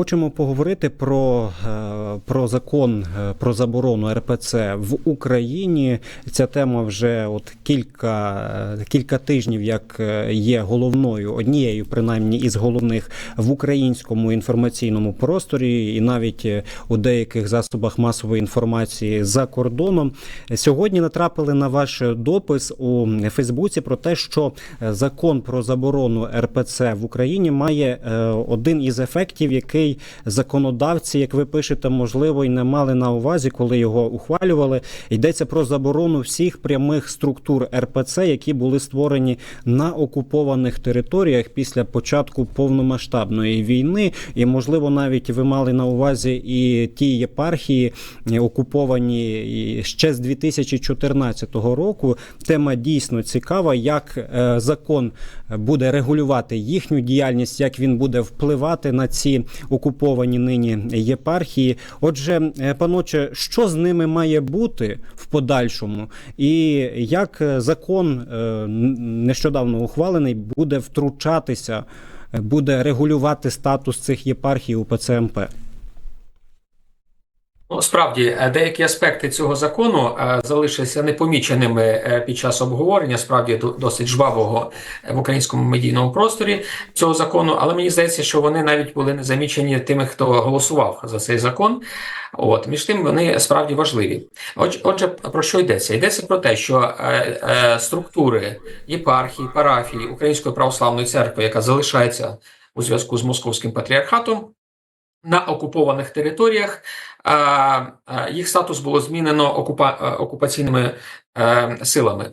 хочемо поговорити про, е, про закон е, про заборону РПЦ в Україні. Ця тема вже от кілька, е, кілька тижнів, як є головною, однією, принаймні, із головних в українському інформаційному просторі, і навіть у деяких засобах масової інформації за кордоном. Сьогодні натрапили на ваш допис у Фейсбуці про те, що закон про заборону РПЦ в Україні має один із ефектів, який законодавці, як ви пишете, можливо, і не мали на увазі, коли його ухвалювали. Йдеться про заборону всіх прямих структур РПЦ, які були створені на окупованих територіях після початку повномасштабної війни. І, можливо, навіть ви мали на увазі і ті єпархії е, окуповані ще з 2014 року. Тема дійсно цікава, як е, закон буде регулювати їхню діяльність, як він буде впливати на ці окуповані нині єпархії. Отже, е, паноче, що з ними має бути в подальшому, і як е, закон е, нещодавно ухвалений буде втручатися, буде регулювати статус цих єпархій у ПЦМП? Ну, справді, е, деякі аспекти цього закону е, залишилися непоміченими е, під час обговорення, справді до- досить жвавого в українському медійному просторі цього закону, але мені здається, що вони навіть були не замічені тими, хто голосував за цей закон. От між тим вони справді важливі. Отже, про що йдеться? Йдеться про те, що структури єпархії, парафії Української православної церкви, яка залишається у зв'язку з московським патріархатом. На окупованих територіях їх статус було змінено окупа, е, окупаційними е, силами.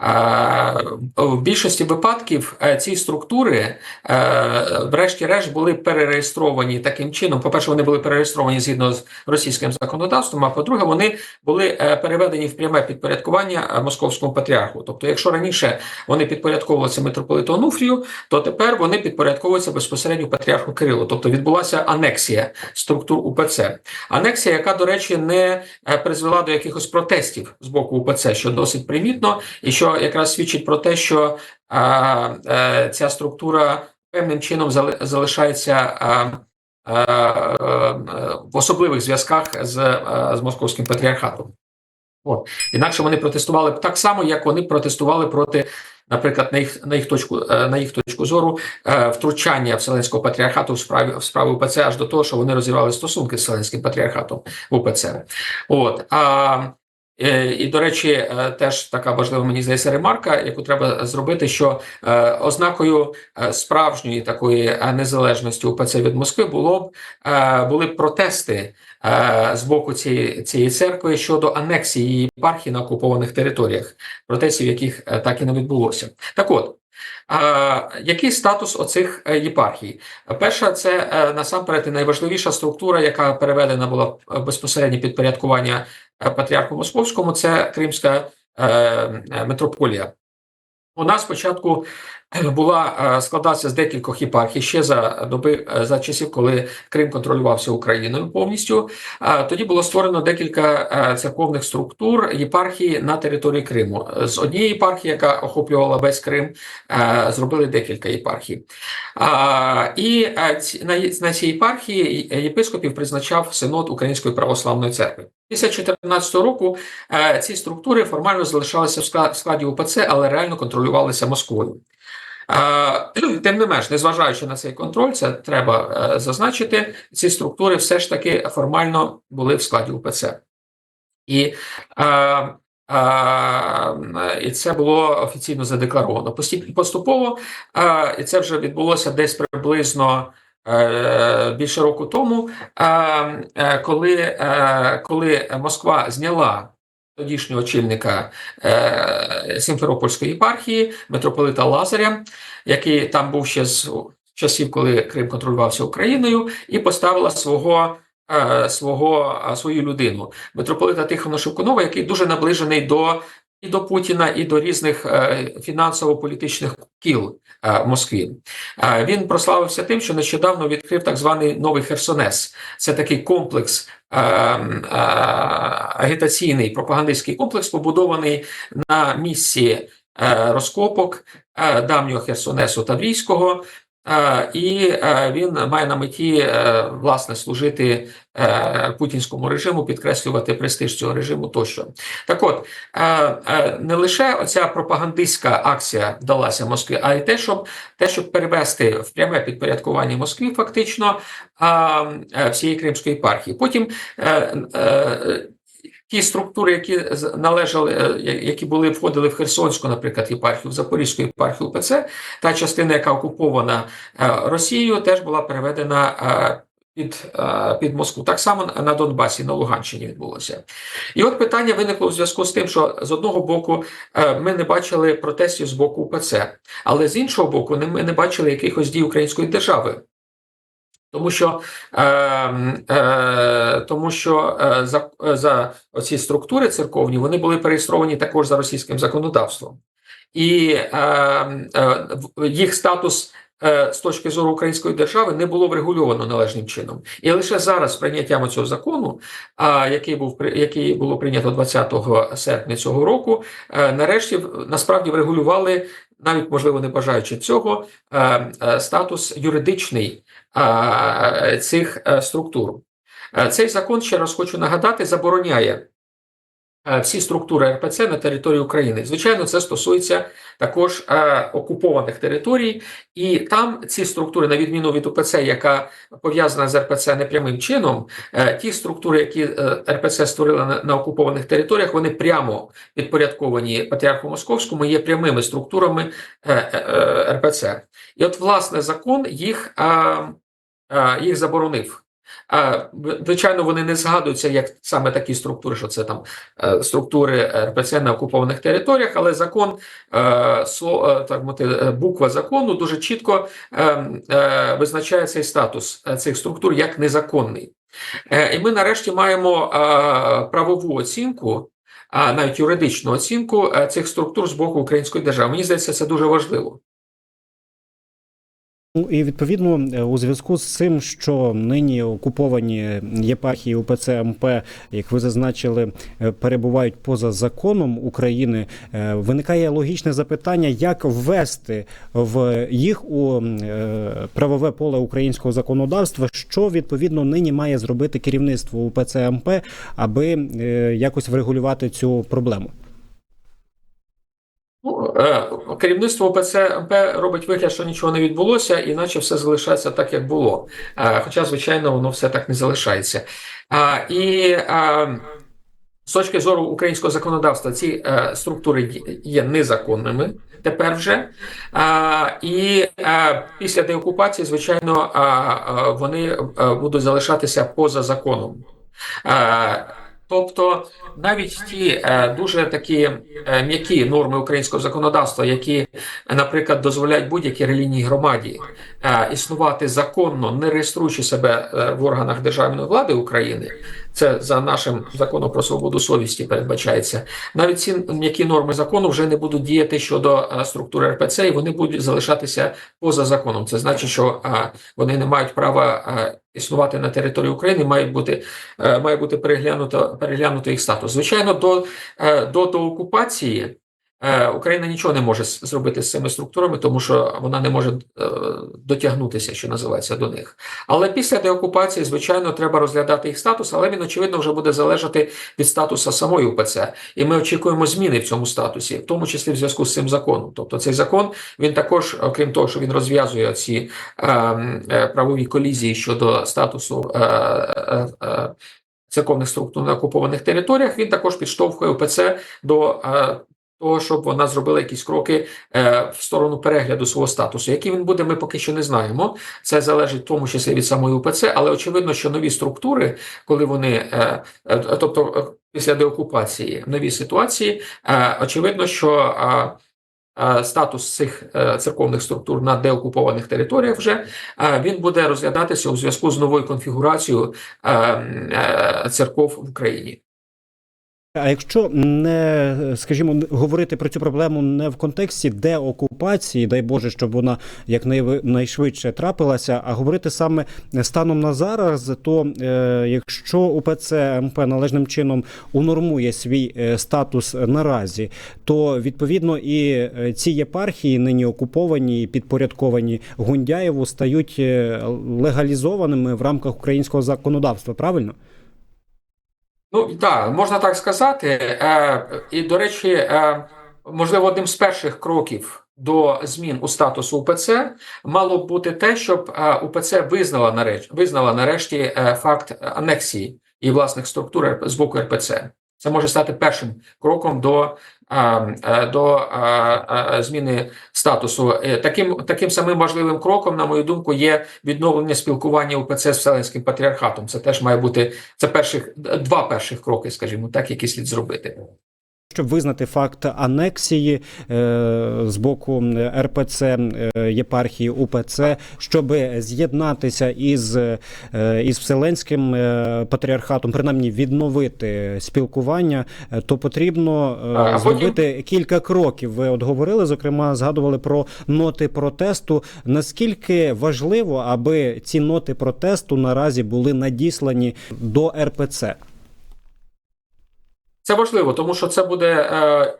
А, в більшості випадків е, ці структури, е, врешті-решт, були перереєстровані таким чином. По-перше, вони були перереєстровані згідно з російським законодавством. А по-друге, вони були е, переведені в пряме підпорядкування е, московському патріарху. Тобто, якщо раніше вони підпорядковувалися митрополиту Онуфрію, то тепер вони підпорядковуються безпосередньо патріарху Кирилу. Тобто відбулася анексія структур УПЦ. Анексія, яка, до речі, не е, призвела до якихось протестів з боку УПЦ, що досить примітно, і що якраз свідчить про те, що е, ця структура певним чином зали- залишається. е, в особливих зв'язках з, е, з московським патріархатом. От. Інакше вони протестували б так само, як вони протестували проти, наприклад, на їх, на їх, точку, на їх точку зору, втручання Вселенського патріархату в справі, в справі УПЦ аж до того, що вони розірвали стосунки з Вселенським патріархатом в УПЦ. От. А, і, до речі, е, теж така важлива, мені здається, ремарка, яку треба зробити, що е, ознакою е, справжньої такої е, незалежності УПЦ від Москви було б, е, були б протести е, з боку цієї, цієї церкви щодо анексії її єпархії на окупованих територіях, протестів, яких е, так і не відбулося. Так от, е, який статус оцих е, єпархій? Перша, це е, насамперед і найважливіша структура, яка переведена була в безпосереднє підпорядкування е, патріарху Московському, це Кримська е, митрополія. Вона спочатку е, була е, складалася з декількох єпархій ще за доби е, за часів, коли Крим контролювався Україною повністю. Тоді було створено декілька церковних структур єпархії на території Криму. З однієї єпархії, яка охоплювала весь Крим, зробили декілька єпархій. І на цій єпархії єпископів призначав синод Української православної церкви. Після 2014 року е, ці структури формально залишалися в складі УПЦ, але реально контролювалися Москвою. Е, Тим не менш, незважаючи на цей контроль, це треба е, зазначити. Ці структури все ж таки формально були в складі УПЦ. І, і це було офіційно задекларовано. Поступово, і це вже відбулося десь приблизно. Е, Більше року тому, е, коли, е, коли Москва зняла тодішнього очільника Сімферопольської єпархії, митрополита Лазаря, який там був ще з часів, коли Крим контролювався Україною, і поставила свого. Свого свою людину митрополита Тихона Шевкунова, який дуже наближений до і до Путіна, і до різних е, фінансово-політичних кіл е, Москві. Е, Він прославився тим, що нещодавно відкрив так званий новий Херсонес. Це такий комплекс агітаційний пропагандистський комплекс, побудований на місці розкопок давнього Херсонесу Таврійського. Е, І е, він має на меті е, власне служити путінському режиму, підкреслювати престиж цього режиму тощо. Так от не лише оця пропагандистська акція вдалася Москві, а й те, щоб те, щоб перевести в пряме підпорядкування Москві, фактично всієї Кримської єпархії. Потім ті структури, які належали, е, які були входили в Херсонську, наприклад, єпархію, в Запорізьку єпархію УПЦ, та частина, яка окупована е, Росією, теж була переведена. е, Під, під Москву так само на Донбасі, на Луганщині відбулося. І от питання виникло у зв'язку з тим, що з одного боку ми не бачили протестів з боку УПЦ, але з іншого боку, ми не бачили якихось дій української держави. Тому що, е, е, тому що е, за, за оці структури церковні вони були переєстровані також за російським законодавством, і е, е, в- їх статус е, з точки зору української держави не було врегульовано належним чином. І лише зараз прийняттям цього закону, а, який був який було прийнято 20 серпня цього року, е, нарешті насправді врегулювали навіть можливо не бажаючи цього е, е, статус юридичний е, цих структур. Цей закон, ще раз хочу нагадати, забороняє всі структури РПЦ на території України. Звичайно, це стосується також е, окупованих територій, і там ці структури, на відміну від УПЦ, яка пов'язана з РПЦ непрямим чином, е, ті структури, які е, РПЦ створила на, окупованих територіях, вони прямо підпорядковані Патріарху Московському, є прямими структурами е, е, е, РПЦ. І от, власне, закон їх, е, е, їх заборонив. Звичайно, вони не згадуються як саме такі структури, що це там е, структури РПЦ на окупованих територіях, але закон, е, е, так е, буква закону дуже чітко визначає цей статус цих структур як незаконний. І ми нарешті маємо правову оцінку, а навіть юридичну оцінку цих структур з боку української держави. Мені здається, це дуже важливо. Ну і відповідно е, у зв'язку з цим, що нині окуповані єпархії УПЦ МП, як ви зазначили, е, перебувають поза законом України, е, виникає логічне запитання, як ввести в їх у правове поле українського законодавства, що відповідно нині має зробити керівництво УПЦ МП, аби якось врегулювати цю проблему. Ну, е, керівництво ОПЦ МП робить вигляд, що нічого не відбулося, іначе все залишається так, як було. Е, Хоча, звичайно, воно все так не залишається. І з точки зору українського законодавства, ці е, структури є- незаконними тепер вже. І після деокупації, звичайно, вони будуть залишатися поза законом. Тобто навіть ті е, дуже такі е, м'які норми українського законодавства, які, наприклад, дозволяють будь-якій релігійній громаді е, існувати законно, не реєструючи себе е, в органах державної влади України, це за нашим законом про свободу совісті передбачається. Навіть ці м'які норми закону вже не будуть діяти щодо е, структури РПЦ, і вони будуть залишатися поза законом. Це значить, що е, вони не мають права е, існувати на території України, мають бути має бути переглянуто переглянуто їх статус. Звичайно, до, до, до окупації Україна нічого не може зробити з цими структурами, тому що вона не може е, дотягнутися, що називається, до них. Але після деокупації, звичайно, треба розглядати їх статус, але він, очевидно, вже буде залежати від статусу самої УПЦ. І ми очікуємо зміни в цьому статусі, в тому числі в зв'язку з цим законом. Тобто цей закон, він також, окрім того, що він розв'язує ці е, е, правові колізії щодо статусу е, е, е, церковних структур на окупованих територіях, він також підштовхує УПЦ до е, того, щоб вона зробила якісь кроки е, в сторону перегляду свого статусу. Який він буде, ми поки що не знаємо. Це залежить в тому числі від самої УПЦ, але очевидно, що нові структури, коли вони, е, е, тобто е, після деокупації, нові ситуації, е, очевидно, що е, е, статус цих е, церковних структур на деокупованих територіях вже він буде розглядатися у зв'язку з новою конфігурацією церков в Україні. А якщо не скажімо говорити про цю проблему не в контексті деокупації, дай Боже, щоб вона якнайшвидше трапилася, а говорити саме станом на зараз, то е, якщо УПЦ МП належним чином унормує свій е, статус наразі, то відповідно і е, ці єпархії, нині окуповані і підпорядковані Гундяєву, стають е, легалізованими в рамках українського законодавства. Правильно? Ну так, можна так сказати. Е, І, до речі, е, можливо, одним з перших кроків до змін у статусу УПЦ мало б бути те, щоб е, УПЦ визнала нарешті, визнала нарешті факт анексії і власних структур з боку РПЦ. Це може стати першим кроком до, до е, е, зміни статусу. Е, Таким, таким самим важливим кроком, на мою думку, є відновлення спілкування УПЦ з Вселенським патріархатом. Це теж має бути це перших два перших кроки, скажімо так, які слід зробити. Щоб визнати факт анексії е, з боку РПЦ е, єпархії УПЦ, щоб з'єднатися із, е, із Вселенським е, патріархатом, принаймні відновити спілкування, е, то потрібно е, А потім- зробити кілька кроків. Ви от говорили, зокрема, згадували про ноти протесту. Наскільки важливо, аби ці ноти протесту наразі були надіслані до РПЦ? Це важливо, тому що це буде е,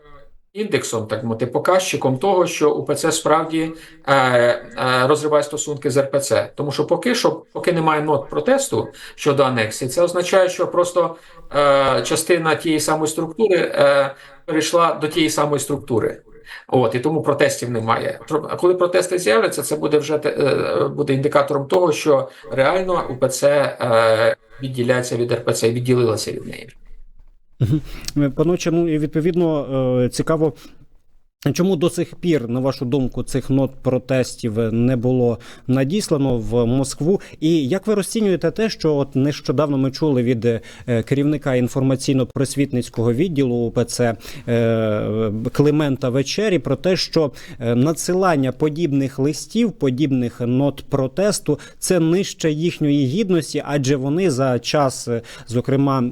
індексом, так мовити, показчиком того, що УПЦ справді е, е, розриває стосунки з РПЦ. Тому що поки що, поки немає нот протесту щодо анексії, це означає, що просто е, частина тієї самої структури е, перейшла до тієї самої структури. От і тому протестів немає. А коли протести з'являться, це буде вже е, буде індикатором того, що реально УПЦ е, відділяється від РПЦ і відділилася від неї. Паноче, чому і відповідно е, цікаво. Чому до сих пір, на вашу думку, цих нот протестів не було надіслано в Москву? І як ви розцінюєте те, що от нещодавно ми чули від е, керівника інформаційно-просвітницького відділу УПЦ е, Климента Вечері про те, що е, надсилання подібних листів, подібних нот протесту, це нижче їхньої гідності, адже вони за час, зокрема,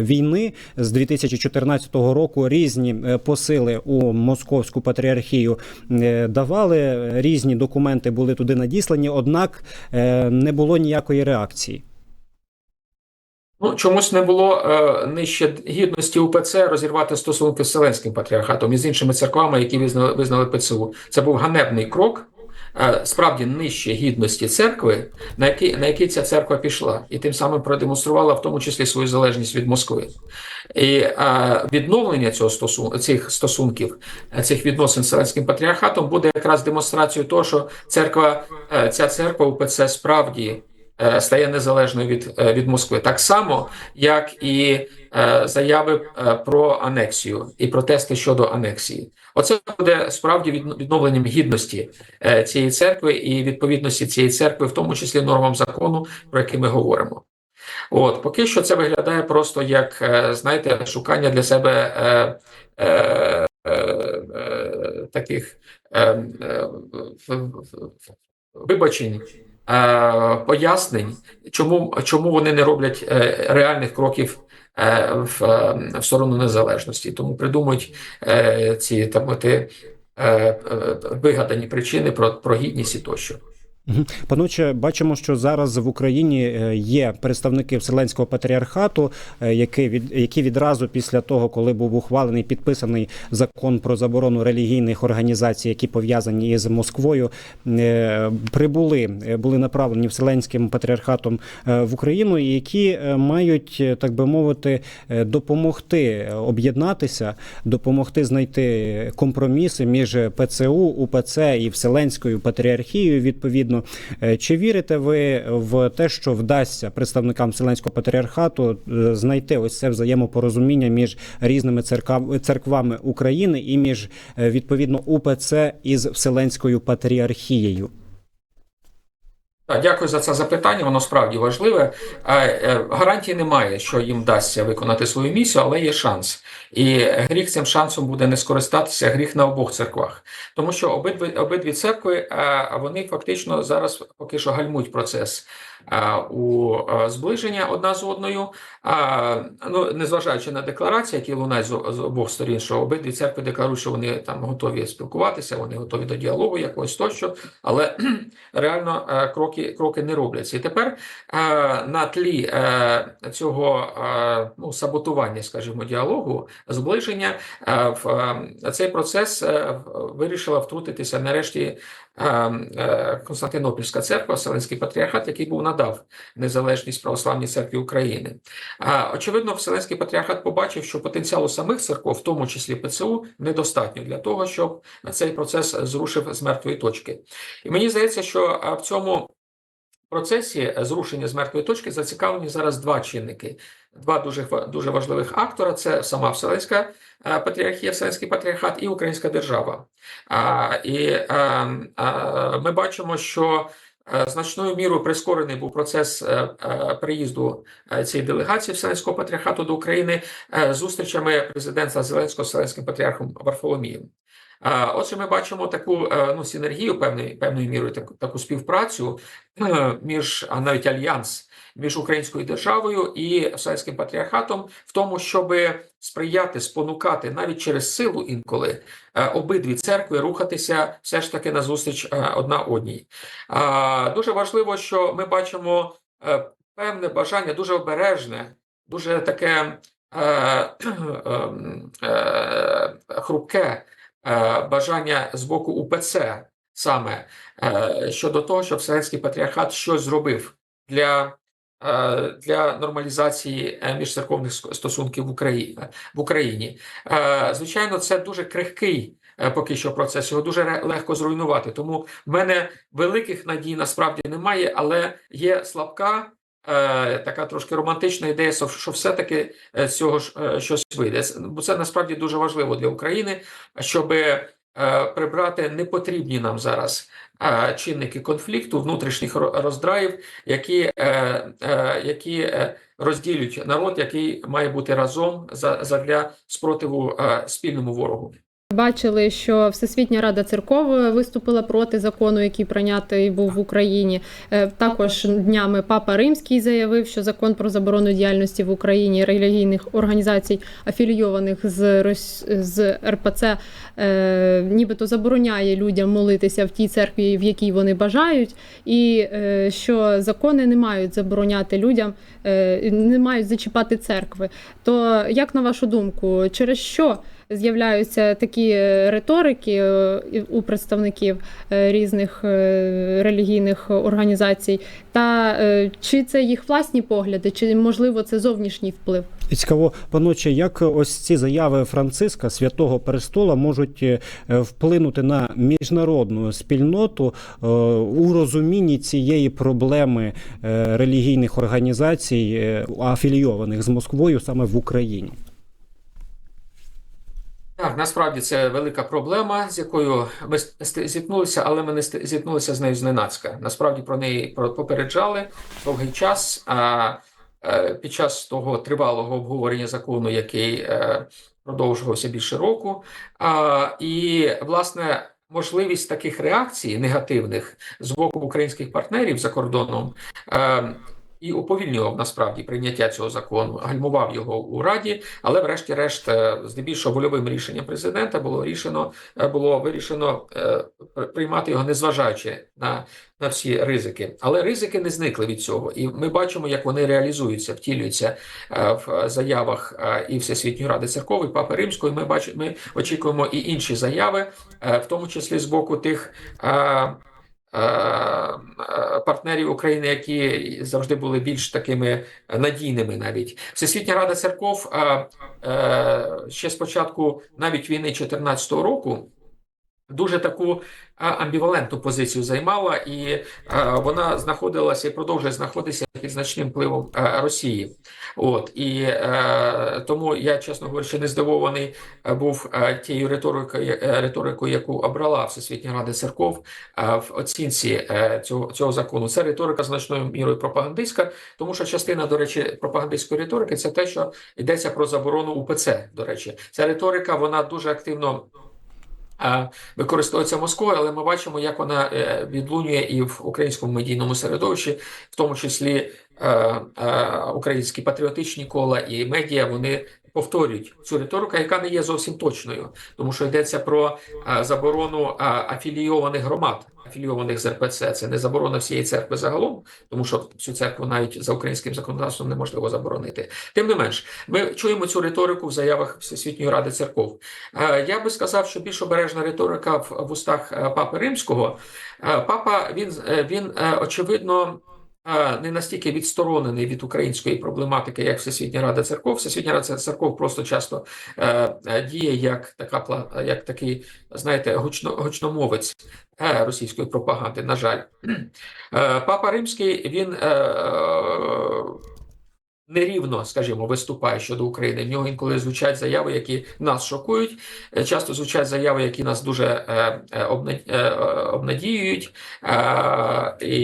війни з 2014 року різні посили у московську патріархію е, давали. Різні документи були туди надіслані, однак е, не було ніякої реакції. Ну, чомусь не було е, нижче гідності УПЦ розірвати стосунки з Селенським патріархатом і з іншими церквами, які визнали, визнали ПЦУ. Це був ганебний крок, справді нижче гідності церкви, на які на які ця церква пішла, і тим самим продемонструвала в тому числі свою залежність від Москви. І а, відновлення цього стосун, цих стосунків, е, цих відносин з Селенським патріархатом буде якраз демонстрацією того, що церква, е, ця церква УПЦ справді е, стає незалежною від, е, від Москви. Так само, як і е, заяви е, про анексію і протести щодо анексії. Оце буде справді відно- відновленням гідності е, цієї церкви і відповідності цієї церкви, в тому числі нормам закону, про який ми говоримо. От поки що це виглядає просто як, е, знаєте, шукання для себе е, е, е, е, таких е, е, в- вибачень, е, пояснень, чому, чому вони не роблять е, реальних кроків е, в, е, в сторону незалежності. Тому придумують е, ці там, е, е, вигадані причини про, про гідність і тощо. Паноче, бачимо, що зараз в Україні е, є представники Вселенського патріархату, е, які від які відразу після того, коли був ухвалений підписаний закон про заборону релігійних організацій, які пов'язані із Москвою, е, прибули, були направлені Вселенським патріархатом в Україну, і які мають, так би мовити, допомогти об'єднатися, допомогти знайти компроміси між ПЦУ, УПЦ і Вселенською патріархією. Відповідно, Е, чи вірите ви в те, що вдасться представникам Вселенського патріархату е, знайти ось це взаємопорозуміння між різними церквами України і між е, відповідно УПЦ із Вселенською патріархією? Дякую за це запитання. Воно справді важливе. Е, е, Гарантії немає, що їм вдасться виконати свою місію, але є шанс. І гріх цим шансом буде не скористатися гріх на обох церквах, тому що обидві обидві церкви е, вони фактично зараз поки що гальмують процес у е, зближення одна з одною. Ну, незважаючи на декларації, які лунають з, обох сторін, що обидві церкви декларують, що вони там готові спілкуватися, вони готові до діалогу якогось тощо, але реально е, кроки, кроки не робляться. І тепер е, на тлі е, цього е, ну, саботування, скажімо, діалогу, зближення, е, в е, цей процес е, вирішила втрутитися нарешті е, е, Константинопільська церква, Вселенський патріархат, який був надав незалежність православній церкві України. А, Очевидно, Вселенський патріархат побачив, що потенціалу самих церков, в тому числі ПЦУ, недостатньо для того, щоб цей процес зрушив з мертвої точки. І мені здається, що в цьому процесі зрушення з мертвої точки зацікавлені зараз два чинники. Два дуже дуже важливих актора: це сама Вселенська патріархія, Вселенський патріархат і Українська держава. А, І е, е, ми бачимо, що значною мірою прискорений був процес е, е, приїзду е, цієї делегації Вселенського патріархату до України е, зустрічами президента Зеленського з Вселенським патріархом Варфоломієм. Отже, ми бачимо таку е, ну, синергію певною, певною мірою, таку, таку співпрацю е, між, а навіть альянс між Українською державою і Вселенським патріархатом в тому, щоб сприяти, спонукати навіть через силу інколи е, обидві церкви рухатися все ж таки назустріч е, одна одній. Дуже важливо, що ми бачимо е, певне бажання, дуже обережне, дуже таке ем, хрупке бажання з боку УПЦ саме щодо того, щоб Вселенський патріархат щось зробив для. Е, Для нормалізації е, міжцерковних стосунків в Україні в Україні, Е, звичайно, це дуже крихкий е, поки що процес. Його дуже легко зруйнувати. Тому в мене великих надій насправді немає, але є слабка, е, така трошки романтична ідея, що все-таки е, з цього ж е, щось вийде. Бо це насправді дуже важливо для України, щоб прибрати непотрібні нам зараз е, чинники конфлікту, внутрішніх роздраїв, які, е, е, які е, розділюють народ, який має бути разом за, задля спротиву е, спільному ворогу. Бачили, що Всесвітня Рада церков виступила проти закону, який прийнятий був в Україні. Е, Також днями Папа Римський заявив, що закон про заборону діяльності в Україні релігійних організацій, афілійованих з з РПЦ, е, нібито забороняє людям молитися в тій церкві, в якій вони бажають, і е, що закони не мають забороняти людям, е, не мають зачіпати церкви. То як на вашу думку, через що? З'являються такі е, риторики е, у представників е, різних релігійних організацій, та чи це їх власні погляди, чи можливо це зовнішній вплив? І Цікаво, паноче, як ось ці заяви Франциска Святого Престола можуть вплинути на міжнародну спільноту у розумінні цієї проблеми релігійних організацій, афілійованих з Москвою саме в Україні? Так, насправді це велика проблема, з якою ми зіткнулися, але ми не зіткнулися з нею зненацька. Насправді про неї попереджали довгий час. А е, під час того тривалого обговорення закону, який е, продовжувався більше року, і власне. Можливість таких реакцій негативних з боку українських партнерів за кордоном е, і уповільнював насправді прийняття цього закону, гальмував його у Раді, але врешті-решт, е, здебільшого вольовим рішенням президента було рішено, е, було вирішено е, приймати його, незважаючи на, на всі ризики. Але ризики не зникли від цього, і ми бачимо, як вони реалізуються, втілюються в заявах і Всесвітньої ради церков, і Папи Римської. Ми бачимо, ми очікуємо і інші заяви, в тому числі з боку тих. Е, е, Партнерів України, які завжди були більш такими надійними, навіть Всесвітня Рада церков е, ще спочатку навіть війни 2014 року. Дуже таку амбівалентну позицію займала, і вона знаходилася і продовжує знаходитися під значним впливом Росії. От і е, тому я, чесно говорячи, не здивований е, був е, тією риторикою, риторикою, яку обрала Всесвітня Рада церков в оцінці цього, цього закону. Це риторика значною мірою пропагандистська, тому що частина, до речі, пропагандистської риторики це те, що йдеться про заборону УПЦ. До речі, ця риторика вона дуже активно використовується Москвою, але ми бачимо, як вона е, відлунює і в українському медійному середовищі, в тому числі українські патріотичні кола і медіа, вони повторюють цю риторику, яка не є зовсім точною, тому що йдеться про е, заборону е, афілійованих громад, афілійованих з РПЦ. Це не заборона всієї церкви загалом, тому що цю церкву навіть за українським законодавством неможливо заборонити. Тим не менш, ми чуємо цю риторику в заявах Всесвітньої ради церков. Е, Я би сказав, що більш обережна риторика в, устах е, папи римського. Е, Папа він, е, він е, очевидно. Не настільки відсторонений від української проблематики, як Всесвітня Рада церков. Всесвітня Рада церков просто часто е, е, діє як така як такий, знаєте, гучно, гучномовець е, російської пропаганди. На жаль, папа Римський він нерівно, скажімо, виступає щодо України. В нього інколи звучать заяви, які нас шокують. Е, Часто звучать заяви, які нас дуже е, е, обна- обнадіюють, і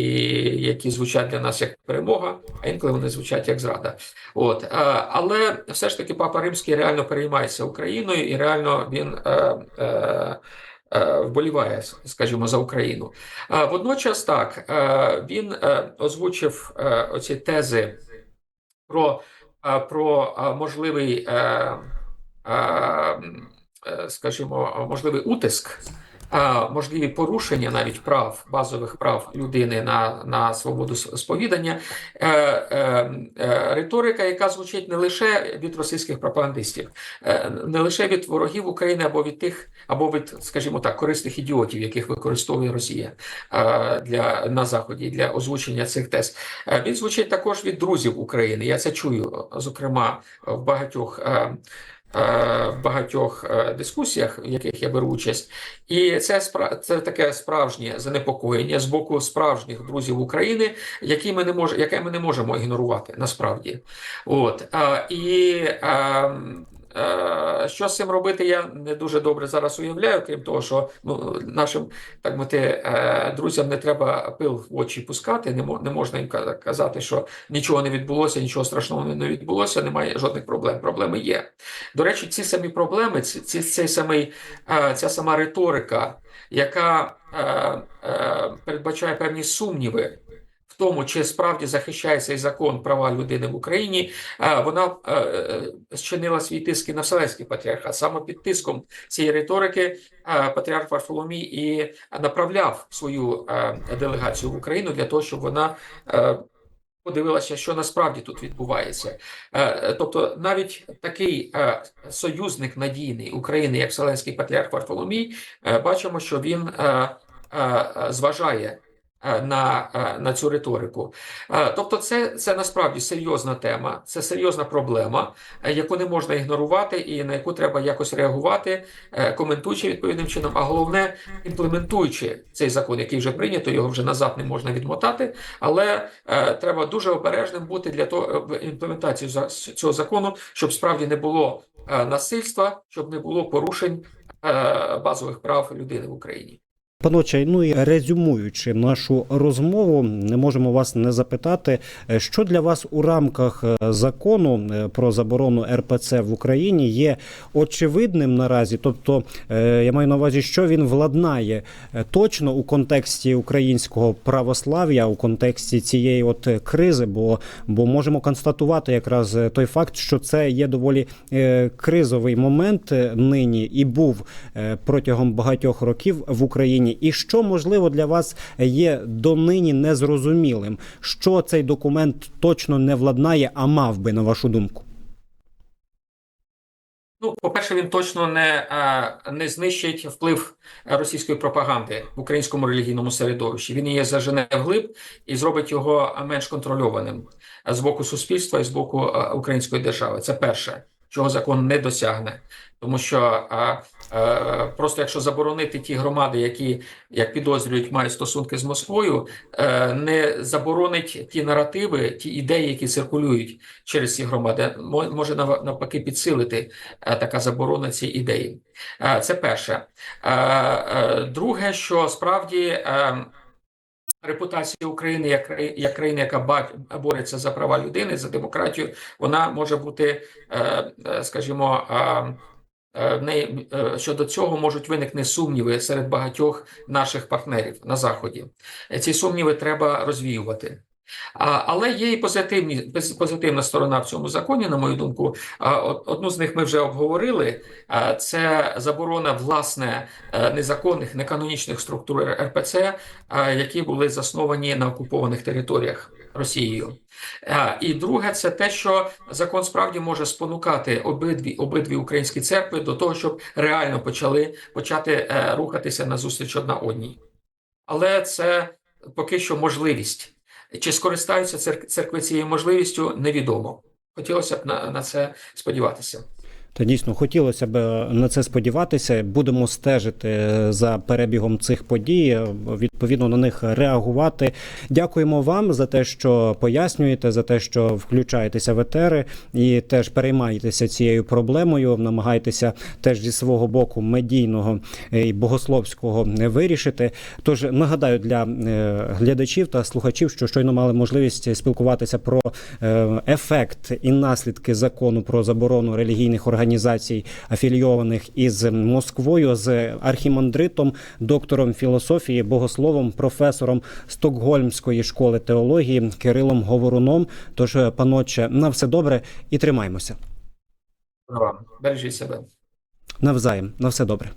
які звучать для нас як перемога, а інколи вони звучать як зрада. От, але все ж таки Папа Римський реально переймається Україною, і реально він. Вболіває, скажімо, за Україну. Водночас так він озвучив оці тези про, е, про е, можливий, е, скажімо, можливий утиск, можливі порушення навіть прав, базових прав людини на, на свободу сповідання. Е, е, е, Риторика, яка звучить не лише від російських пропагандистів, е, не лише від ворогів України або від тих, або від, скажімо так, корисних ідіотів, яких використовує Росія е, для на заході для озвучення цих тез. Він звучить також від друзів України. Я це чую, зокрема, в багатьох. Е, В багатьох е, дискусіях, в яких я беру участь, і це це таке справжнє занепокоєння з боку справжніх друзів України, які ми не мож, яке ми не можемо ігнорувати насправді. От е, і е, е, що з цим робити, я не дуже добре зараз уявляю, крім того, що ну, нашим так мовити, е, друзям не треба пил в очі пускати, не, мо- можна їм казати, що нічого не відбулося, нічого страшного не відбулося, немає жодних проблем. Проблеми є. До речі, ці самі проблеми, ці, ці, самий, е, ця сама риторика, яка е, е, передбачає певні сумніви. В тому, чи справді захищає цей закон права людини в Україні, е, вона е, е, зчинила свій тиск на Вселенський патріархат. Саме під тиском цієї риторики патріарх Варфоломій і направляв свою делегацію в Україну для того, щоб вона подивилася, що насправді тут відбувається. Тобто, навіть такий союзник надійний України, як Вселенський патріарх Варфоломій, бачимо, що він зважає. Е, На, е, на цю риторику, Е, тобто, це, це насправді серйозна тема, це серйозна проблема, яку не можна ігнорувати, і на яку треба якось реагувати, коментуючи відповідним чином, а головне імплементуючи цей закон, який вже прийнято, його вже назад не можна відмотати. Але треба дуже обережним бути для того в імплементації цього закону, щоб справді не було насильства, щоб не було порушень базових прав людини в Україні. Паноче, ну і резюмуючи нашу розмову, не можемо вас не запитати, е, що для вас у рамках е, закону е, про заборону РПЦ в Україні є очевидним наразі. Тобто, я маю на увазі, що він владнає точно у контексті українського православ'я, у контексті цієї от кризи, бо, бо можемо констатувати якраз той факт, що це є доволі кризовий момент нині і був протягом багатьох років в Україні. І що можливо для вас є донині незрозумілим, що цей документ точно не владнає, а мав би на вашу думку. Ну, по-перше, він точно не, е, не знищить вплив російської пропаганди в українському релігійному середовищі. Він її зажене вглиб і зробить його менш контрольованим з боку суспільства і з боку е, української держави. Це перше, чого закон не досягне. Тому що е, е, просто якщо заборонити ті громади, які, як підозрюють, мають стосунки з Москвою, е, не заборонить ті наративи, ті ідеї, які циркулюють через ці громади, може нав- навпаки підсилити е, така заборона ці ідеї. Е, Це перше. Е, е, Друге, що справді е, репутація України як як країни, яка бореться за права людини, за демократію, вона може бути, е, е, скажімо, е, е, е, щодо цього можуть виникнути сумніви серед багатьох наших партнерів на заході. Е, Ці сумніви треба розвіювати. Але є і позитивні, позитивна сторона в цьому законі, на мою думку. Одну з них ми вже обговорили. Це заборона власне е, незаконних, неканонічних структур РПЦ, які були засновані на окупованих територіях Росією. А, І друге, це те, що закон справді може спонукати обидві обидві українські церкви до того, щоб реально почали почати е, рухатися на зустріч одна одній. Але це поки що можливість. Чи скористаються цер- церкви цією можливістю, невідомо. Хотілося б на, на це сподіватися. Та дійсно хотілося б е, на це сподіватися. Будемо стежити е, за перебігом цих подій, е, відповідно на них реагувати. Дякуємо вам за те, що пояснюєте, за те, що включаєтеся в етери і теж переймаєтеся цією проблемою. Намагаєтеся теж зі свого боку медійного і богословського вирішити. Тож нагадаю для глядачів та слухачів, що щойно мали можливість спілкуватися про ефект і наслідки закону про заборону релігійних організацій, афілійованих із Москвою, з архімандритом, доктором філософії, богословом, професором Стокгольмської школи теології Кирилом Говоруном. Тож, е, паноче, на все добре і тримаймося бережіть себе. навзаєм. На все добре.